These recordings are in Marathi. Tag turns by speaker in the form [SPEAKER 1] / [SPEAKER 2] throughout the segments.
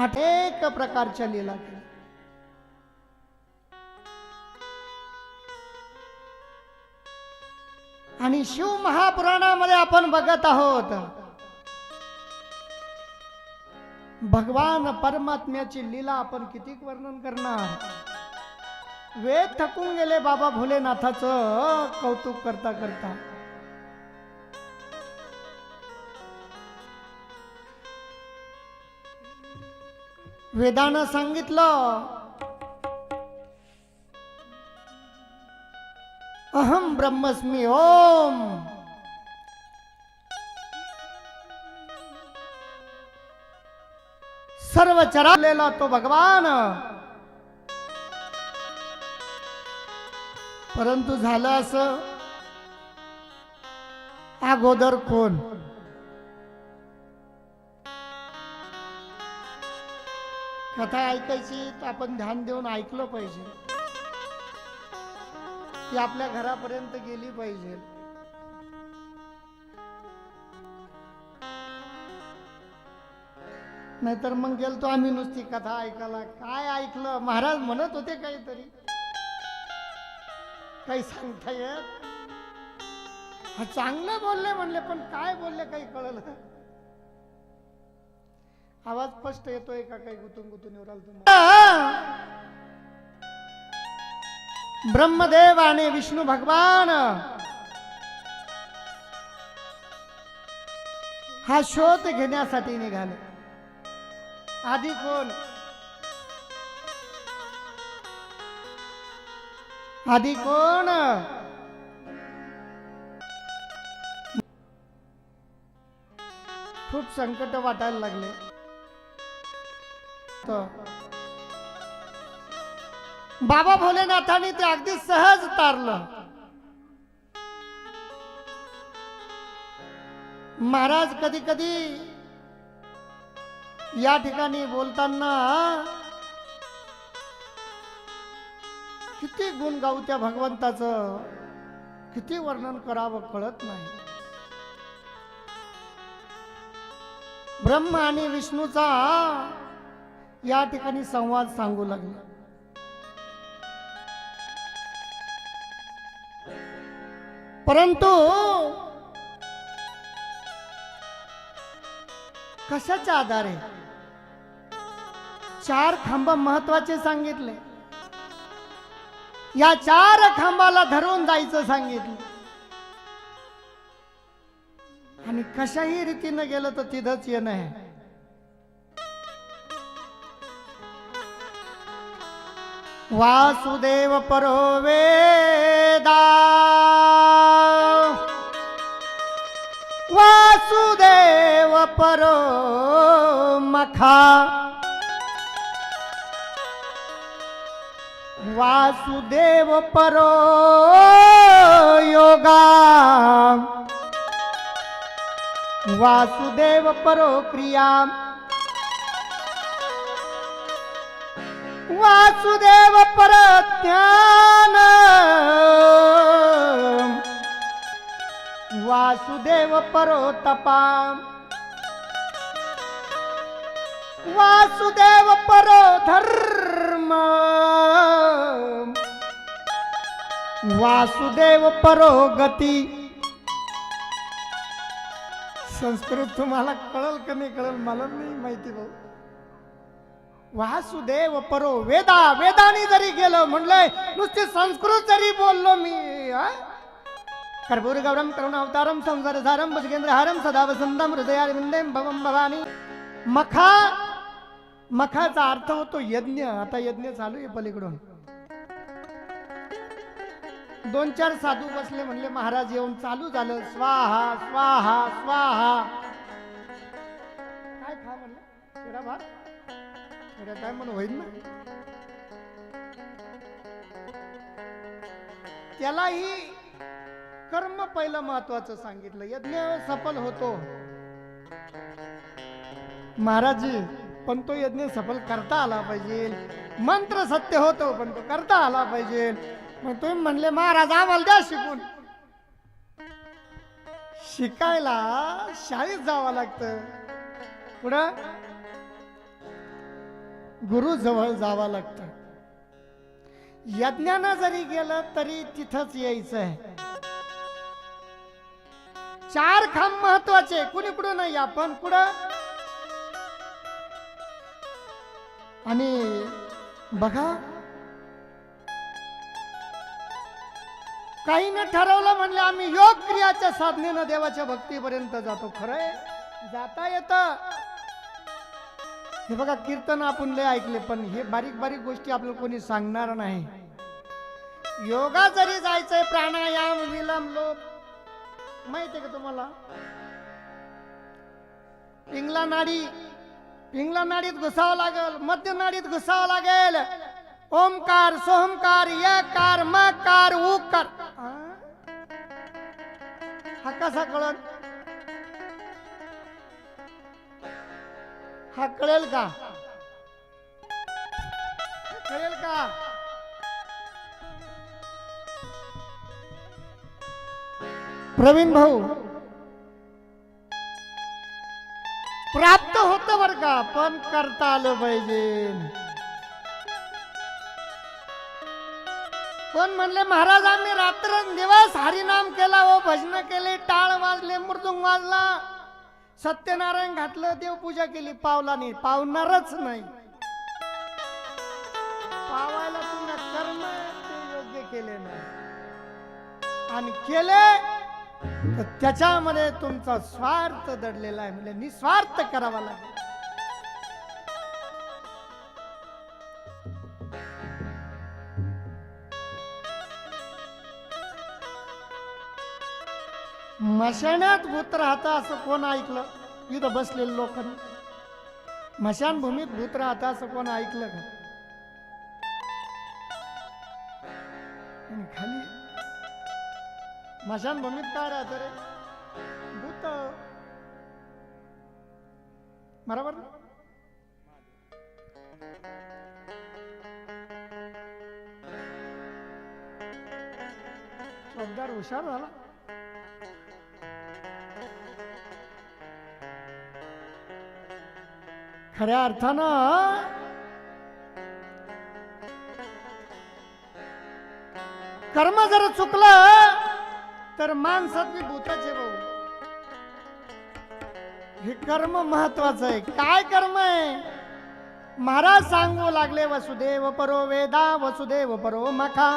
[SPEAKER 1] अनेक प्रकारच्या लीला केल्या. आणि शिव महापुराणामध्ये आपण बघत आहोत भगवान परमात्म्याची लीला आपण किती वर्णन करणार? वेद थकून गेले बाबा भोलेनाथाचं कौतुक करता करता वेदानं सांगितलं अहम ब्रह्मस्मी ओम. सर्व चरालेला तो भगवान. परंतु झालं असं अगोदर कोण? कथा ऐकायची तर आपण ध्यान देऊन ऐकलं पाहिजे. ती आपल्या घरापर्यंत गेली पाहिजे. नाहीतर मग गेलतो आम्ही नुसती कथा ऐकायला. काय ऐकलं? महाराज म्हणत होते काहीतरी. काही सांगता येत? हा चांगलं बोलले म्हणले पण काय बोलले काही कळलं? आवाज स्पष्ट येतोय का काही गुतून गुतून येऊ राहिलं तुम्हाला? ब्रह्मदेव आणि विष्णू भगवान. हा शोध घेण्यासाठी निघाले. आधी कोण? आधी कोण? खूप संकट वाटायला लागले. बाबा भोलेनाथांनी ते अगदी सहज तारलं महाराज कधी कधी या ठिकाणी बोलताना किती गुण गाऊ त्या भगवंताचं किती वर्णन करावं कळत नाही. ब्रह्म आणि विष्णूचा या ठिकाणी संवाद सांगू लागला. परंतु कशाच्या आधारे चार खांब महत्त्वाचे सांगितले. या चार खांबाला धरून जायचं सांगितलं. आणि कशाही रीतीनं गेलं तर तिथंच येणं आहे. वासुदेव परो वेदा वासुदेव परो मखा वासुदेव परो योगा वासुदेव परो क्रिया वासुदेव परज्ञान वासुदेव परो तपा वासुदेव परो धर्म. वासुदेव परो गती. संस्कृत तुम्हाला कळल का नाही कळल? मला नाही माहिती भाऊ. वासुदेव परो वेदा वेदानी जरी गेलो म्हणलंय नुसते संस्कृत जरी बोललो मी कर्पूर गौरम करुण अवतारम संसार सारम भजगेंद्र हारम सदा वसंतम हृदया विंदेम भवम भवानी। मखा मखाचा अर्थ होतो यज्ञ आता यज्ञ चालू आहे पलीकडून। दोन चार साधू बसले म्हणले महाराज येऊन चालू झालं. स्वाहा स्वाहा स्वाहा। काय खा म्हणलं? भात? एका काय म्हणून होईल ना. त्यालाही कर्म पहिलं महत्वाचं सांगितलं. यज्ञ सफल होतो. महाराज पण तो यज्ञ सफल करता आला पाहिजे. मंत्र सत्य होतो पण तो करता आला पाहिजे. मग तुम्ही म्हणले महाराज आम्हाला द्या शिकून. शिकायला शाळेत जावं लागतं. पुढं? गुरु जवळ जावं लागतं. यज्ञानं जरी गेलं तरी तिथंच यायचं आहे चार खांब महत्त्वाचे कुणी कुठं नाही आपण कुठं? आणि बघा काही काहीनं ठरवलं म्हणलं आम्ही योग क्रियाच्या साधनेनं देवाच्या भक्तीपर्यंत जातो. खरंय? जाता येतं. हे बघा कीर्तन आपण लय ऐकले पण हे बारीक बारीक गोष्टी आपल्याला कोणी सांगणार नाही. योगा जरी जायचंय प्राणायाम विलम लोप माहितीये का तुम्हाला? पिंगला नाडी पिंगला नाडीत घुसावं लागेल मध्य नाडीत घुसावं लागेल. ओमकार सोहमकार यकार मकार उकार. हा कसा कळत हा कळेल का? कळेल का? प्रवीण भाऊ प्राप्त होत बर का पण करता आलं पाहिजे. कोण म्हणले महाराज आम्ही रात्र दिवस हरिनाम केला व भजन केले टाळ वाजले मृदुंग वाजला. सत्यनारायण घातलं देवपूजा केली पावला नाही पावणारच नाही. पावायला तुम्ही कर्म योग्य केले नाही. आणि केले तर त्याच्यामध्ये तुमचा स्वार्थ दडलेला आहे. म्हणजे निस्वार्थ करावा लागेल. मशाण्यात भूत राहता असं कोण ऐकलं? इथं बसलेले लोकांनी. मशानभूमीत भूत राहता असं कोण ऐकलं का? खाली मशानभूमीत काय राहत रे? भूत. बरोबर ना? चौकदार हुशार झाला. खऱ्या अर्थानं कर्म जर चुकलं तर माणसातली भूताचे भाऊ. हे कर्म महत्वाचं आहे. काय कर्म आहे? महाराज सांगू लागले वसुदेव परो वेदा वसुदेव परो मखा.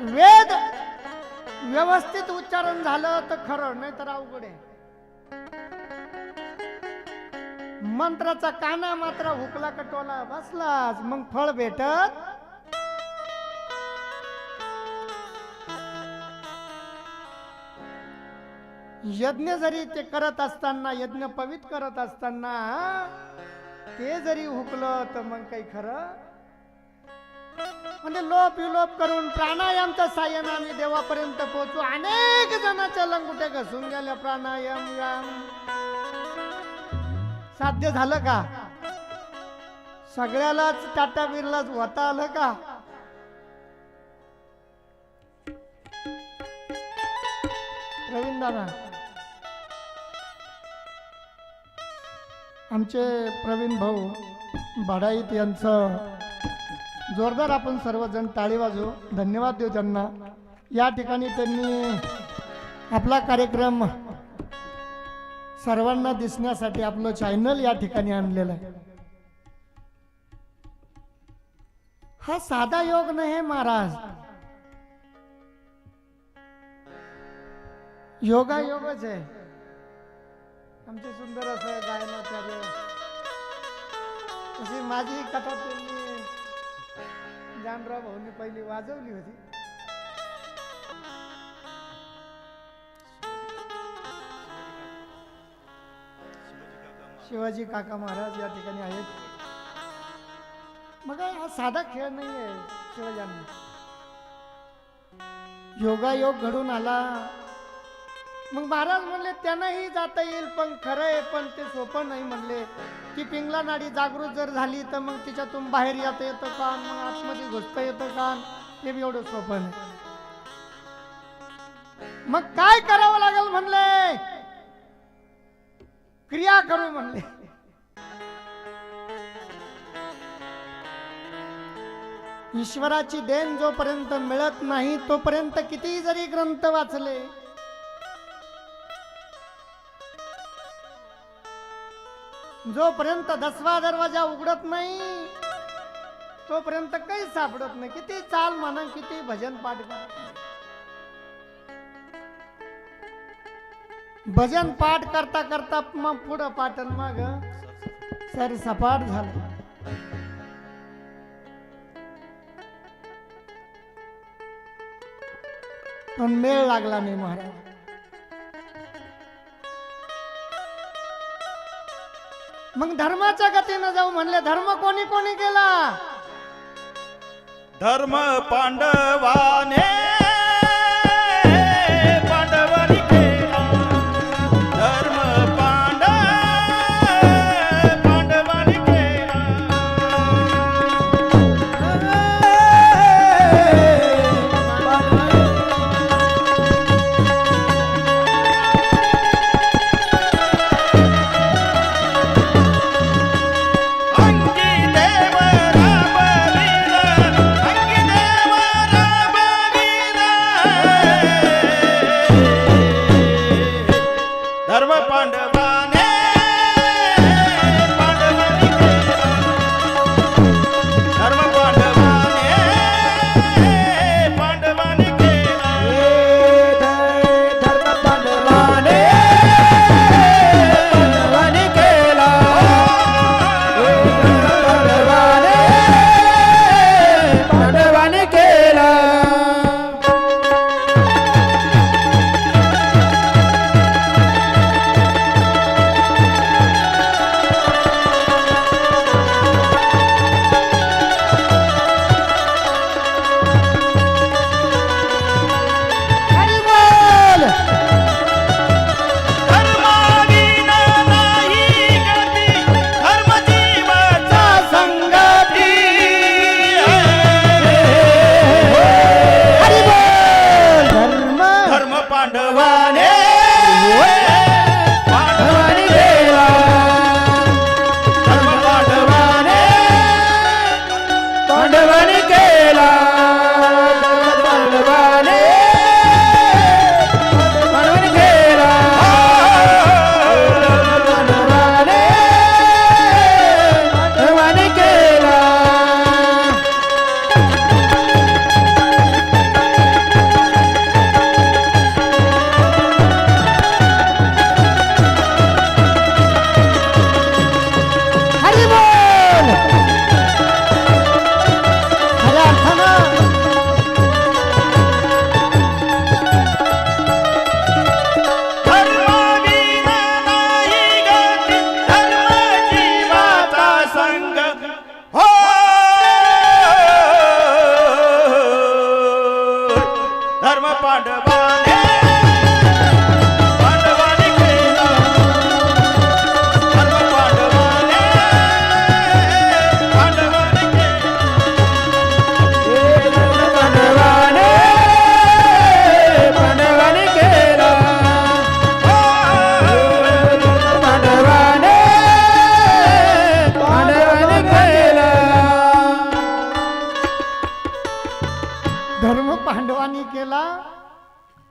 [SPEAKER 1] वेद व्यवस्थित उच्चारण झालं तर खरं नाही तर अवघड आहे. मंत्राचा काना मात्र हुकला कटोला बसलाच. मग फळ भेटत? यज्ञ जरी ते करत असताना यज्ञ पवित करत असताना ते जरी हुकलं तर मग काही खरं? म्हणजे लोप विलोप करून प्राणायामच्या साह्यानं आम्ही देवापर्यंत पोहोचू. अनेक जणांच्या लंगुट्या घसून गेल्या प्राणायाम व्यायाम. साध्य झालं का? सगळ्यालाच टाटा बिरलाच होता आलं का? प्रवीण दादा. आमचे प्रवीण भाऊ भाडाईत यांचं जोरदार आपण सर्वजण टाळी वाजू धन्यवाद देऊ त्यांना. या ठिकाणी त्यांनी आपला कार्यक्रम सर्वांना दिसण्यासाठी आपलं चॅनल या ठिकाणी आणलेलं आहे. हा साधा योग नाही महाराज. योगा योगच आहे. आमचे सुंदर असं गायनाचार्य. तशी माझी कथा त्यांनी जानराव भाऊनी पहिली वाजवली होती. शिवाजी काका महाराज या ठिकाणी आहेत. मग हा साधा खेळ नाही आहे शिवाजांनी योगायोग घडून आला. मग महाराज म्हणले त्यांनाही जाता येईल पण खरं आहे पण ते सोपं नाही म्हणले. की पिंगला नाडी जागृत जर झाली तर मग तिच्यातून बाहेर येता येतं का? मग आतमध्ये घुसता येतं का? ते बी एवढं सोपं नाही. मग काय करावं लागेल म्हणले? क्रिया करू म्हणले. ईश्वराची देण जोपर्यंत मिळत नाही तोपर्यंत किती जरी ग्रंथ वाचले. जोपर्यंत दसवा दरवाजा उघडत नाही तोपर्यंत काही सापडत नाही. किती चाल म्हणा किती भजन पाठ भजन पाठ करता करता मग पुढं पाठन मग. सर सपाट झालं. पण मेळ लागला नाही महाराज. मग धर्माच्या गतीनं जाऊ म्हणले धर्म कोणी कोणी केला?
[SPEAKER 2] धर्म पांडवाने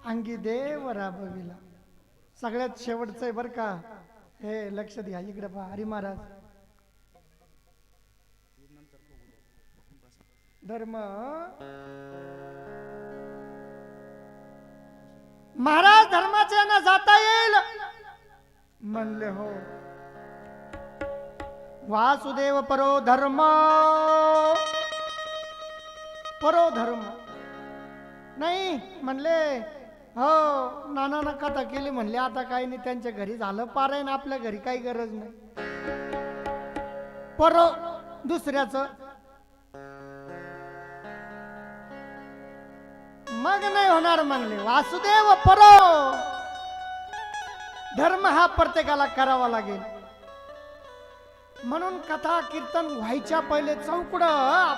[SPEAKER 1] अंगी देव राबविला. सगळ्यात शेवटचं आहे बरं का? हे लक्ष द्या इकडे पहा हरी महाराज. धर्म. महाराज धर्माचे ना जाता येईल. म्हणले हो. वासुदेव परो धर्म. परो धर्म. नाही म्हणले हो नाना कथा केली म्हणले आता काही नाही त्यांच्या घरी झालं पारायण आपल्या घरी काही गरज नाही. पर दुसऱ्याच मग नाही होणार म्हणले वासुदेव परो धर्म हा प्रत्येकाला करावा लागेल. म्हणून कथा कीर्तन व्हायच्या पहिले चौकड आपल्या